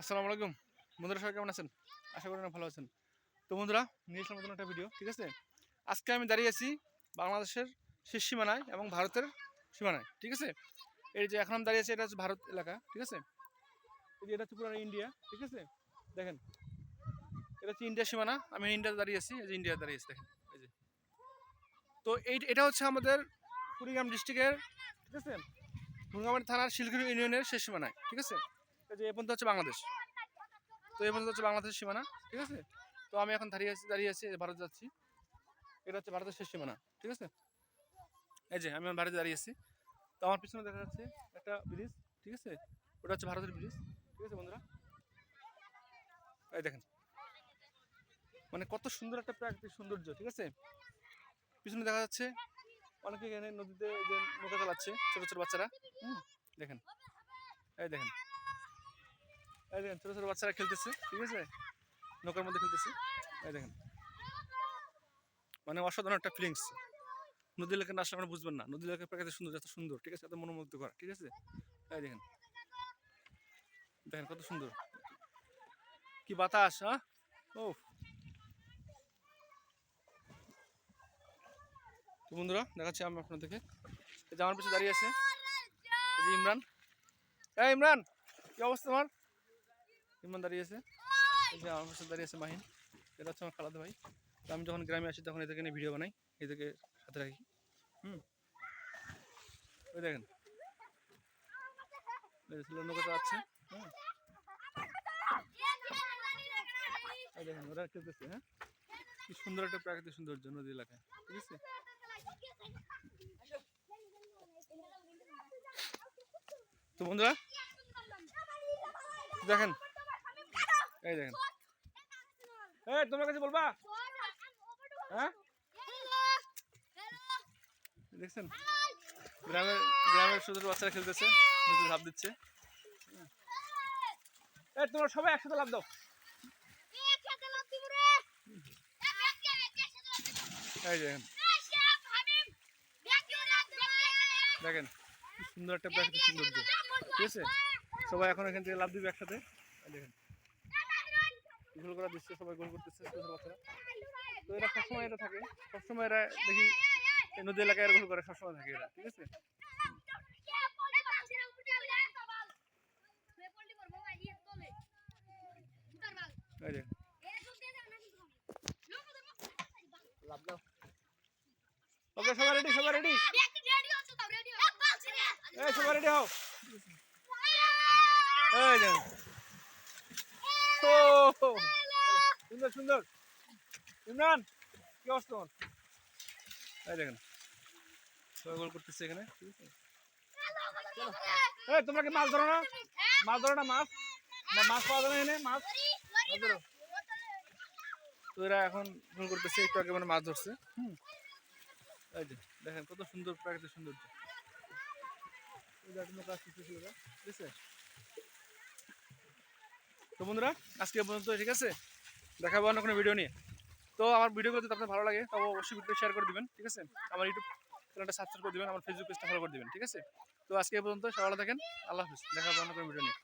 আসসালামু আলাইকুম। বন্ধুরা, সবাই কেমন আছেন? আশা করি ভালো আছেন। তো বন্ধুরা, নিয়ে নতুন একটা ভিডিও ঠিক আছে? আজকে আমি দাঁড়িয়ে আছি বাংলাদেশের শেষ সীমানায় এবং ভারতের সীমানায়, ঠিক আছে? এই যে এখন আমি দাঁড়িয়ে আছি, এটা হচ্ছে ভারত এলাকা, ঠিক আছে? এই যে এটা হচ্ছে পুরো ইন্ডিয়া, ঠিক আছে? দেখেন, এটা হচ্ছে ইন্ডিয়া সীমানা, আমি ইন্ডিয়াতে দাঁড়িয়ে আছি, এই যে ইন্ডিয়া দাঁড়িয়ে আছি, দেখেন, এই যে। তো এই, এটা হচ্ছে আমাদের কুড়িগ্রাম ডিস্ট্রিক্টের ঠিক আছে? মুরগামারি থানার শিলগুড়ি ইউনিয়নের শেষ সীমানায়, ঠিক আছে? এই যে এ পর্যন্ত হচ্ছে বাংলাদেশ। তো এই পর্যন্ত হচ্ছে বাংলাদেশের সীমানা, ঠিক আছে? তো আমি এখন দাঁড়িয়ে আছি দাঁড়িয়ে আছি ভারত যাচ্ছি। এটা হচ্ছে ভারতের শেষ সীমানা, ঠিক আছে? এই যে, আমি ভারতে দাঁড়িয়ে আছি। তো আমার পিছনে দেখা যাচ্ছে একটা ব্রিজ, ঠিক আছে? ওটা হচ্ছে ভারতের ব্রিজ, ঠিক আছে বন্ধুরা? এই দেখেন। মানে কত সুন্দর একটা প্রাকৃতিক সৌন্দর্য, ঠিক আছে? পিছনে দেখা যাচ্ছে অনেকে এখানে নদীতে যে নৌকা চালাচ্ছে, ছোটো ছোটো বাচ্চারা। হুম, দেখেন। এই দেখেন। এই দেখেন, ছোট ছোট বাচ্চারা খেলতেছে, ঠিক আছে? নৌকার মধ্যে খেলতেছে। এই দেখেন। মানে অসাধারণ একটা ফিলিংস নদী এলাকা না আসলে আপনারা বুঝবেন না। নদী এলাকার প্রাকৃতিক সুন্দর এত সুন্দর, ঠিক আছে? এত মনোমুগ্ধ করা, ঠিক আছে? এই দেখেন। দেখেন কত সুন্দর। কি বাতাস হ্যাঁ? ও তো বন্ধুরা, দেখাচ্ছি আমি আপনাদেরকে। এই যে আমার পিছনে দাঁড়িয়ে আছে। ইমরান। এই ইমরান, কি অবস্থা তোমার? ইমরান দাঁড়িয়ে আছে। এই যে আমার পিছনে দাঁড়িয়ে আছে মাহিন। এটা হচ্ছে আমার খালাদা ভাই। তো আমি যখন গ্রামে আসি তখন এদেরকে নিয়ে ভিডিও বানাই। এদেরকে সাথে রাখি। হুম? ওই দেখেন। এই যে ছেলে নৌকা চালাচ্ছে হ্যাঁ? দেখেন, ওরা খেলতেছে হ্যাঁ? কি সুন্দর একটা প্রাকৃতিক সৌন্দর্য নদী এলাকায়। ঠিক আছে? তো বন্ধুরা, দেখেন এই দেখেন। এই তোমার কাছে বলবা? হ্যাঁ? দেখছেন? গ্রামের গ্রামের ছোট বাচ্চারা খেলতেছে নদীতে ঝাঁপ দিচ্ছে। এই তোমরা সবাই একসাথে লাভ দাও। এই দেখেন। দেখেন সুন্দর একটা প্রাকৃতিক সৌন্দর্য। ঠিক আছে? সবাই এখন এখান থেকে লাভ দিবে একসাথে। দেখেন। গোল করা দৃশ্য সবাই গোল করতেছে, ছোট বাচ্চারা। তো এরা সবসময় এটা থাকে, সবসময় এরা দেখি নদী এলাকায় এরা গোল করে, সবসময় থাকে এরা, ঠিক আছে? ওকে, সবাই রেডি সবাই রেডি সবাই রেডি হও। এই ও সুন্দর সুন্দর। ইমরান কি অবস্থা তোমার? এই দেখেন গোল করতেছে এখানে। ঠিক আছে এই তোমরা মাছ ধরো না? মাছ ধরো না মাছ? মাছ পাওয়া যাবে এখানে মাছ? ধরো। তো এরা এখন গোল করতেছে একটু আগে মানে মাছ ধরছে। হুম। এই যে দেখেন কত সুন্দর প্রাকৃতিক সৌন্দর্য। নৌকা আসতেছে ওরা, ঠিক আছে? তো বন্ধুরা, আজকে পর্যন্ত, ঠিক আছে? দেখাবো অন্য কোনো ভিডিও নিয়ে। তো আমার ভিডিওগুলো যদি আপনার ভালো লাগে তবে অবশ্যই ভিডিও শেয়ার করে দেবেন, ঠিক আছে? আমার ইউটিউব চ্যানেলটা সাবস্ক্রাইব করে দেবেন, আমার ফেসবুক পেজটা ফলো করে দেবেন, ঠিক আছে? তো আজকে পর্যন্ত, সবাই থাকেন, আল্লাহ হাফিজ। দেখা হবে অন্য কোনো ভিডিও নিয়ে।